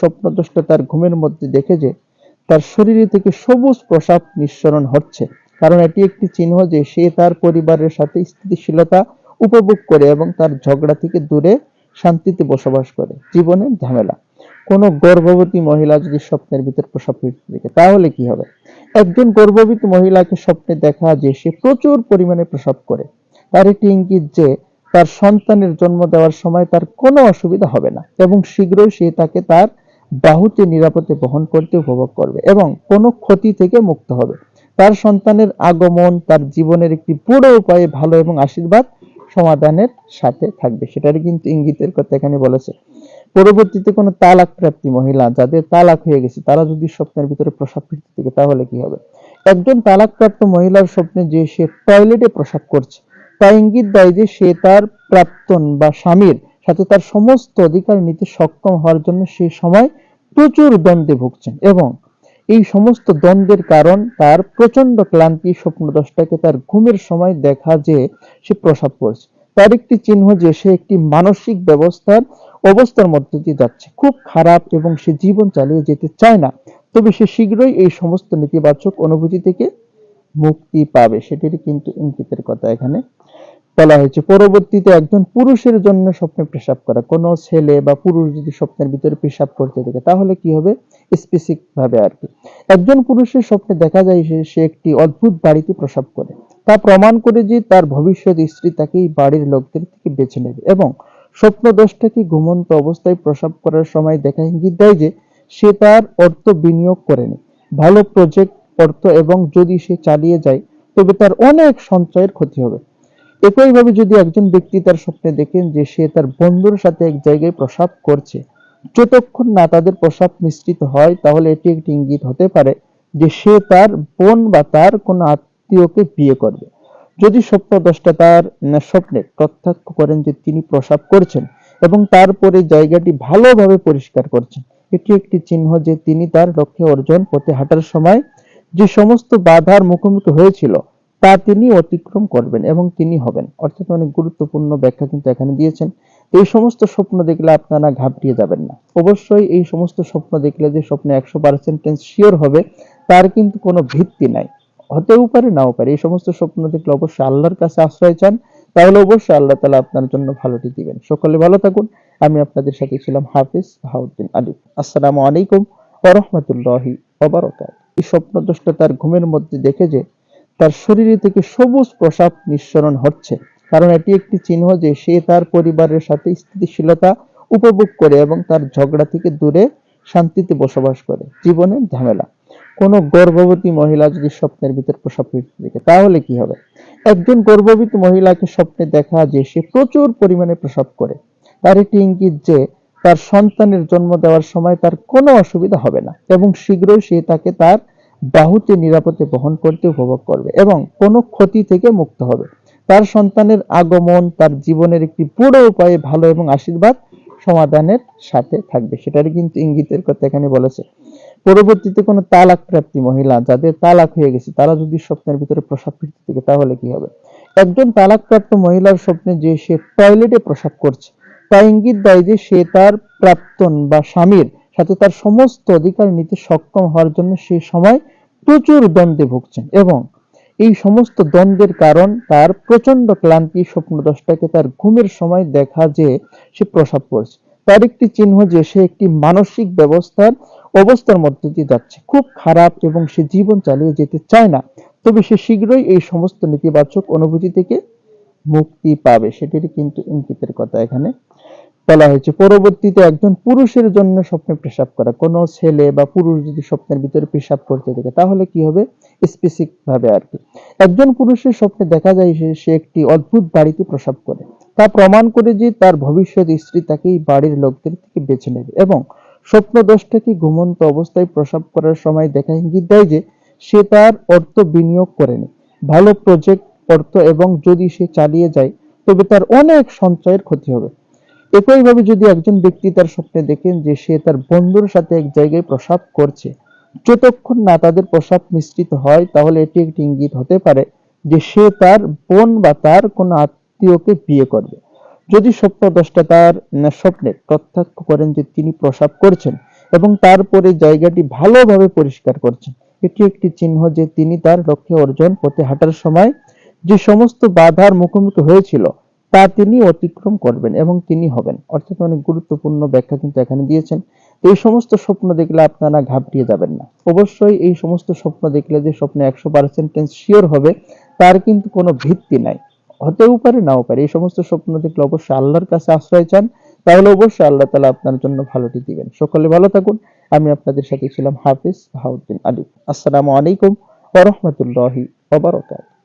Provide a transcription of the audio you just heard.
স্বপ্নদ্রষ্টা তার ঘুমের মধ্যে দেখে যে তার শরীরে থেকে সবুজ প্রসাব নিঃসরণ হচ্ছে। কারণ এটি একটি চিহ্ন যে সে তার পরিবারের সাথে স্থিতিশীলতা উপভোগ করে এবং তার ঝগড়া থেকে দূরে শান্তিতে বসবাস করে। জীবনে ঝামেলা। কোনো গর্ভবতী মহিলা যদি স্বপ্নের ভিতর প্রসাব দেখে, তাহলে কি হবে? একজন গর্ভবতী মহিলাকে স্বপ্নে দেখা যে সে প্রচুর পরিমাণে প্রসাব করে। তার একটি ইঙ্গিত যে তার সন্তানের জন্ম দেওয়ার সময় তার কোনো অসুবিধা হবে না এবং শীঘ্রই সে তাকে তার বাহুতে নিরাপদে বহন করতে উপভোগ করবে এবং কোনো ক্ষতি থেকে মুক্ত হবে। তার সন্তানের আগমন, তার জীবনের একটি পুরো উপায়ে ভালো এবং আশীর্বাদ সমাধানের সাথে থাকবে। সেটারই কিন্তু ইঙ্গিতের কথা এখানে বলেছে। পরবর্তীতে কোনো তালাক প্রাপ্তি মহিলা যাদের তালাক হয়ে গেছে, তারা যদি স্বপ্নের ভিতরে প্রসাব ফিরতে থাকে, তাহলে কি হবে? একজন তালাকপ্রাপ্ত মহিলার স্বপ্নে যে সে টয়লেটে প্রসাব করছে, তা ইঙ্গিত দেয় যে সে তার প্রাক্তন বা স্বামীর সাথে তার সমস্ত অধিকার নিতে সক্ষম হওয়ার জন্য সে সময় প্রচুর দ্বন্দ্বে ভুগছেন এবং এই সমস্ত দ্বন্দ্বের কারণ তার প্রচণ্ড ক্লান্তি স্বপ্নদশটাকে তার ঘুমের সময় দেখা যে সে প্রসাব করছে। তার একটি চিহ্ন যে সে একটি মানসিক ব্যবস্থার অবস্থার মধ্যে দিয়ে যাচ্ছে। খুব খারাপ এবং সে জীবন চালিয়ে যেতে চায় না। তবে সে শীঘ্রই এই সমস্ত নেতিবাচক অনুভূতি থেকে মুক্তি পাবে, সেটির কিন্তু ইঙ্গিতের কথা এখানে বলা হয়েছে, পরবর্তীতে একজন পুরুষের জন্য স্বপ্নে পেশাব করা। কোনো ছেলে বা পুরুষ যদি স্বপ্নের ভিতরে পেশাব করতে থাকে তাহলে কি হবে? স্পেসিফিক ভাবে আর কি। একজন পুরুষের স্বপ্নে দেখা যায় সে একটি অদ্ভুত বাড়িতে প্রসাব করে। তা প্রমাণ করে যে তার ভবিষ্যৎ স্ত্রী তাকে এই বাড়ির লোকদের থেকে বেছে নেবে এবং স্বপ্নদোষটাকে ঘুমন্ত অবস্থায় প্রসাব করার সময় দেখা ইঙ্গিত দেয় যে সে তার অর্থ বিনিয়োগ করেনি। ভালো প্রজেক্ট অর্থ এবং যদি সে চালিয়ে যায়, তবে তার অনেক সঞ্চয়ের ক্ষতি হবে। একইভাবে যদি একজন ব্যক্তি তার স্বপ্নে দেখেন যে সে তার বন্ধুর সাথে এক জায়গায় প্রসাব করছে, যতক্ষণ না তাদের প্রসাব মিশ্রিত হয়, তাহলে এটি একটি ইঙ্গিত হতে পারে যে সে তার বোন বা তার কোনো আত্মীয়কে বিয়ে করবে। যদি স্বপ্নদ্রষ্টা তার স্বপ্নে প্রত্যক্ষ করেন যে তিনি প্রসাব করছেন এবং তারপরে জায়গাটি ভালোভাবে পরিষ্কার করছেন, এটি একটি চিহ্ন যে তিনি তার লক্ষ্যে অর্জন পথে হাঁটার সময় যে সমস্ত বাধার মুখোমুখি হয়েছিল তা তিনি অতিক্রম করবেন এবং তিনি হবেন। অর্থাৎ অনেক গুরুত্বপূর্ণ ব্যাখ্যা কিন্তু এখানে দিয়েছেন। এই সমস্ত স্বপ্ন দেখলে আপনারা ঘাবড়িয়ে যাবেন না। অবশ্যই এই সমস্ত স্বপ্ন দেখলে যে স্বপ্ন একশো পার্সেন্টেজ শিওর হবে, তার কিন্তু কোনো ভিত্তি নাই। হতেও পারে, নাও পারে। এই সমস্ত স্বপ্ন দেখলে অবশ্যই আল্লাহর কাছে আশ্রয় চান। তাহলে অবশ্যই আল্লাহ তালা আপনার জন্য ভালোটি দিবেন। সকলে ভালো থাকুন। আমি আপনাদের সাথে ছিলাম হাফিজ বাহাউদ্দিন আলিফ আসসালামু আলাইকুম ওরহমতুল্লাহি ওবরাকাত এই স্বপ্নদ্রষ্টা তার ঘুমের মধ্যে দেখে যে তার শরীরে থেকে সবুজ প্রসাব নিঃসরণ হচ্ছে। কারণ এটি একটি চিহ্ন যে সে তার পরিবারের সাথে স্থিতিশীলতা উপভোগ করে এবং তার ঝগড়া থেকে দূরে শান্তিতে বসবাস করে। জীবনে ঝামেলা। কোনো গর্ভবতী মহিলা যদি স্বপ্নের ভিতর প্রসাব দেখে, তাহলে কি হবে? একজন গর্ভবতী মহিলাকে স্বপ্নে দেখা যে সে প্রচুর পরিমাণে প্রসাব করে, তার একটি ইঙ্গিত যে তার সন্তানের জন্ম দেওয়ার সময় তার কোনো অসুবিধা হবে না এবং শীঘ্রই সে তাকে তার বাহুতে নিরাপদে বহন করতে উপভোগ করবে এবং কোনো ক্ষতি থেকে মুক্ত হবে। তার সন্তানের আগমন, তার জীবনের একটি পুরো উপায়ে ভালো এবং আশীর্বাদ সমাধানের সাথে থাকবে। সেটারই কিন্তু ইঙ্গিতের কথা এখানে বলেছে। পরবর্তীতে কোনো তালাক প্রাপ্তি মহিলা যাদের তালাক হয়ে গেছে, তারা যদি স্বপ্নের ভিতরে প্রসাব ফিরতে থাকে, তাহলে কি হবে? একজন তালাকপ্রাপ্ত মহিলার স্বপ্নে যে সে টয়লেটে প্রসাব করছে, তা ইঙ্গিত দেয় যে সে তার প্রাক্তন বা স্বামীর সাথে তার সমস্ত অধিকার নিতে সক্ষম হওয়ার জন্য সে সময় প্রচুর দ্বন্দ্বে ভুগছেন এবং এই সমস্ত দ্বন্দ্বের কারণ তার প্রচণ্ড ক্লান্তি স্বপ্নদশটাকে তার ঘুমের সময় দেখা যে সে প্রসাব করছে। তার একটি চিহ্ন যে সে একটি মানসিক ব্যবস্থার অবস্থার মধ্যে দিয়ে যাচ্ছে। খুব খারাপ এবং সে জীবন চালিয়ে যেতে চায় না। তবে সে শীঘ্রই এই সমস্ত নেতিবাচক অনুভূতি থেকে মুক্তি পাবে, সেটির কিন্তু ইঙ্গিতের কথা এখানে বলা হয়েছে, পরবর্তীতে একজন পুরুষের জন্য স্বপ্নে পেশাব করা। কোনো ছেলে বা পুরুষ যদি স্বপ্নের ভিতরে পেশাব করতে থাকে, তাহলে কি হবে? স্পেসিফিক ভাবে আর কি। একজন পুরুষের স্বপ্নে দেখা যায় সে একটি অদ্ভুত বাড়িতে প্রসাব করে। তা প্রমাণ করে যে তার ভবিষ্যৎ স্ত্রী তাকে এই বাড়ির লোকদের থেকে বেছে নেবে এবং স্বপ্ন স্বপ্নদোষটাকে ঘুমন্ত অবস্থায় প্রসাব করার সময় দেখা ইঙ্গিত দেয় যে সে তার অর্থ বিনিয়োগ করেনি ভালো প্রজেক্ট অর্থ এবং যদি সে চালিয়ে যায়, তবে তার অনেক সঞ্চয়ের ক্ষতি হবে। একইভাবে যদি একজন ব্যক্তি তার স্বপ্নে দেখেন যে সে তার বন্ধুর সাথে এক জায়গায় প্রসাব করছে, যতক্ষণ না তাদের প্রসাব মিশ্রিত হয়, তাহলে এটি একটি ইঙ্গিত হতে পারে যে সে তার বোন বা তার কোনো আত্মীয়কে বিয়ে করবে। যদি স্বপ্নদ্রষ্টা তার স্বপ্নে প্রত্যক্ষ করেন যে তিনি প্রসাব করছেন এবং তারপরে জায়গাটি ভালোভাবে পরিষ্কার করছেন, এটি একটি চিহ্ন যে তিনি তার লক্ষ্যে অর্জন পথে হাঁটার সময় যে সমস্ত বাধার মুখোমুখি হয়েছিল তা তিনি অতিক্রম করবেন এবং তিনি হবেন। অর্থাৎ অনেক গুরুত্বপূর্ণ ব্যাখ্যা কিন্তু এখানে দিয়েছেন। এই সমস্ত স্বপ্ন দেখলে আপনারা ঘাবড়িয়ে যাবেন না। অবশ্যই এই সমস্ত স্বপ্ন দেখলে যে স্বপ্ন একশো পার্সেন্টেজ শিওর হবে, তার কিন্তু কোনো ভিত্তি নাই। হতেও পারে, নাও পারে। এই সমস্ত স্বপ্ন দেখলে অবশ্যই আল্লাহর কাছে আশ্রয় চান। তাহলে অবশ্যই আল্লাহ তালা আপনার জন্য ভালোটি দিবেন। সকলে ভালো থাকুন। আমি আপনাদের সাথে ছিলাম হাফিজ বাহাউদ্দিন আলী। আসসালামু আলাইকুম ওরহমতুল্লাহি ওবরাকাতুহু